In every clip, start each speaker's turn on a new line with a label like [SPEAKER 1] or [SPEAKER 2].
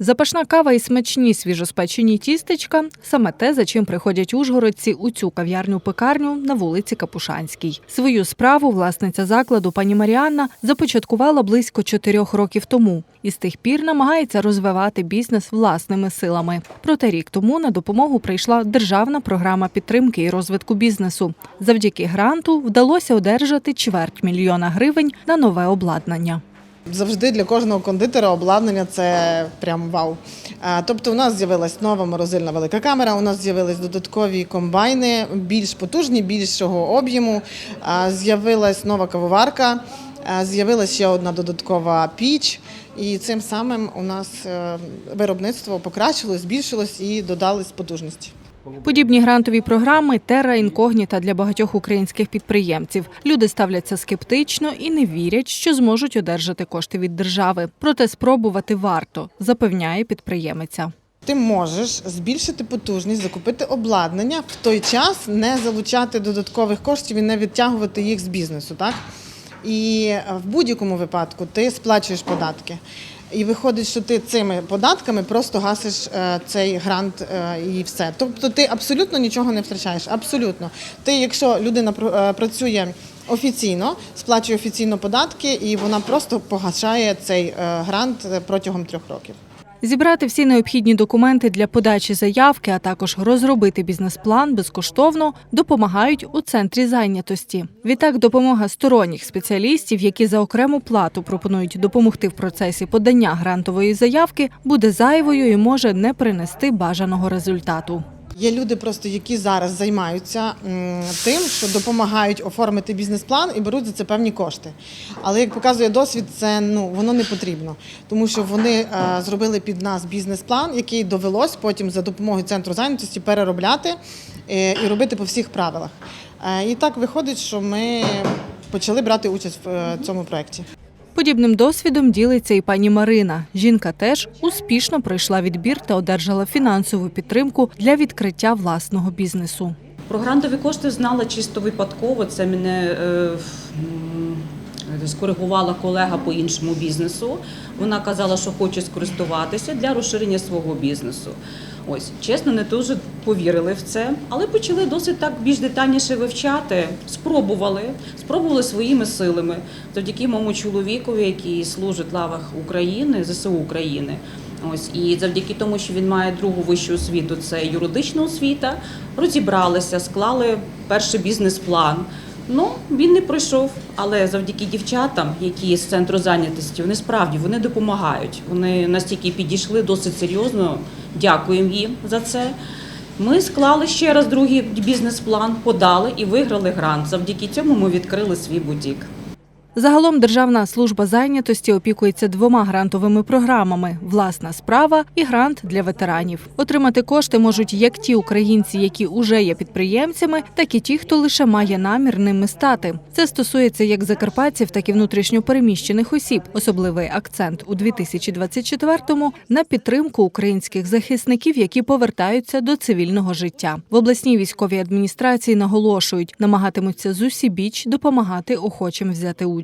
[SPEAKER 1] Запашна кава і смачні свіжоспечені тістечка саме те, за чим приходять ужгородці у цю кав'ярню-пекарню на вулиці Капушанській. Свою справу власниця закладу пані Маріанна започаткувала близько чотирьох років тому і з тих пір намагається розвивати бізнес власними силами. Проте рік тому на допомогу прийшла державна програма підтримки і розвитку бізнесу. Завдяки гранту вдалося одержати чверть мільйона гривень на нове обладнання.
[SPEAKER 2] Завжди для кожного кондитера обладнання це прям вау. Тобто, у нас з'явилась нова морозильна велика камера, у нас з'явились додаткові комбайни, більш потужні, більшого об'єму. З'явилась нова кавоварка, а, з'явилась ще одна додаткова піч. І цим самим у нас е, виробництво покращилось, збільшилось і додались потужності.
[SPEAKER 1] Подібні грантові програми терра інкогніта для багатьох українських підприємців. Люди ставляться скептично і не вірять, що зможуть одержати кошти від держави. Проте спробувати варто, запевняє підприємиця.
[SPEAKER 2] Ти можеш збільшити потужність, закупити обладнання в той час, не залучати додаткових коштів і не відтягувати їх з бізнесу. Так? І в будь-якому випадку ти сплачуєш податки. І виходить, що ти цими податками просто гасиш е, цей грант е, і все. Тобто ти абсолютно нічого не втрачаєш. Абсолютно. Ти, якщо людина е, працює офіційно, сплачує офіційно податки, і вона просто погашає цей грант протягом трьох років.
[SPEAKER 1] Зібрати всі необхідні документи для подачі заявки, а також розробити бізнес-план безкоштовно допомагають у центрі зайнятості. Відтак, допомога сторонніх спеціалістів, які за окрему плату пропонують допомогти в процесі подання грантової заявки, буде зайвою і може не принести бажаного результату.
[SPEAKER 2] Є люди, просто які зараз займаються тим, що допомагають оформити бізнес-план і беруть за це певні кошти. Але як показує досвід, це ну воно не потрібно, тому що вони е, зробили під нас бізнес-план, який довелось потім за допомогою центру зайнятості переробляти е, і робити по всіх правилах. Е, і так виходить, що ми почали брати участь в цьому проєкті.
[SPEAKER 1] Подібним досвідом ділиться і пані Марина. Жінка теж успішно пройшла відбір та одержала фінансову підтримку для відкриття власного бізнесу.
[SPEAKER 3] Про грантові кошти знала чисто випадково. Це мене е, скоригувала колега по іншому бізнесу. Вона казала, що хоче скористуватися для розширення свого бізнесу. Ось, чесно, не дуже повірили в це, але почали досить так більш детальніше вивчати. Спробували, спробували своїми силами завдяки моєму чоловікові, який служить в лавах України, ЗСУ України. Ось і завдяки тому, що він має другу вищу освіту, це юридична освіта. Розібралися, склали перший бізнес-план. Ну він не пройшов, але завдяки дівчатам, які з центру зайнятості, вони справді вони допомагають. Вони настільки підійшли досить серйозно. Дякуємо їм за це. Ми склали ще раз другий бізнес-план, подали і виграли грант. Завдяки цьому ми відкрили свій бутік.
[SPEAKER 1] Загалом Державна служба зайнятості опікується двома грантовими програмами: власна справа і грант для ветеранів. Отримати кошти можуть як ті українці, які уже є підприємцями, так і ті, хто лише має намір ними стати. Це стосується як закарпатців, так і внутрішньопереміщених осіб. Особливий акцент у 2024-му на підтримку українських захисників, які повертаються до цивільного життя. В обласній військовій адміністрації наголошують, намагатимуться зусібіч допомагати охочим взяти участь.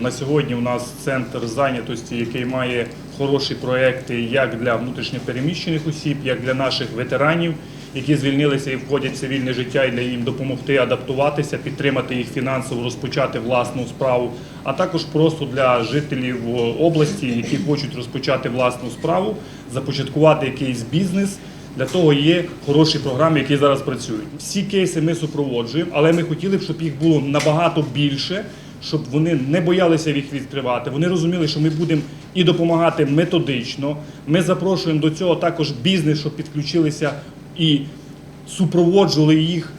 [SPEAKER 4] На сьогодні у нас центр зайнятості, який має хороші проекти як для внутрішньопереміщених осіб, як для наших ветеранів, які звільнилися і входять в цивільне життя, і для їм допомогти адаптуватися, підтримати їх фінансово, розпочати власну справу, а також просто для жителів області, які хочуть розпочати власну справу, започаткувати якийсь бізнес. Для того є хороші програми, які зараз працюють. Всі кейси ми супроводжуємо, але ми хотіли б, щоб їх було набагато більше, щоб вони не боялися їх відкривати. Вони розуміли, що ми будемо і допомагати методично. Ми запрошуємо до цього також бізнес, щоб підключилися і супроводжували їх.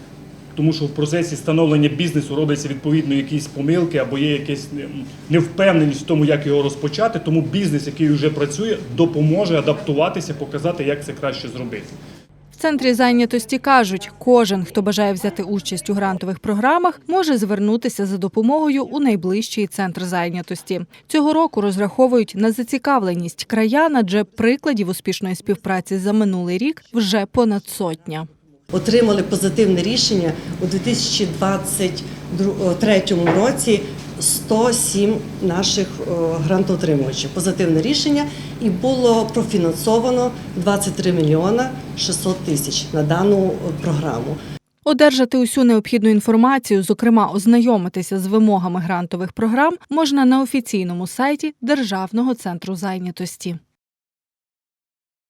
[SPEAKER 4] Тому що в процесі становлення бізнесу робляться відповідно якісь помилки або є якась ем, невпевненість в тому, як його розпочати. Тому бізнес, який вже працює, допоможе адаптуватися, показати, як це краще зробити.
[SPEAKER 1] Центрі зайнятості кажуть, кожен, хто бажає взяти участь у грантових програмах, може звернутися за допомогою у найближчий центр зайнятості. Цього року розраховують на зацікавленість краян, адже прикладів успішної співпраці за минулий рік вже понад сотня.
[SPEAKER 5] отримали позитивне рішення у 2023 році 107 наших е, грантоотримувачів. Позитивне рішення і було профінансовано 23 мільйона 600 тисяч на дану е, програму.
[SPEAKER 1] Одержати усю необхідну інформацію, зокрема ознайомитися з вимогами грантових програм, можна на офіційному сайті Державного центру зайнятості.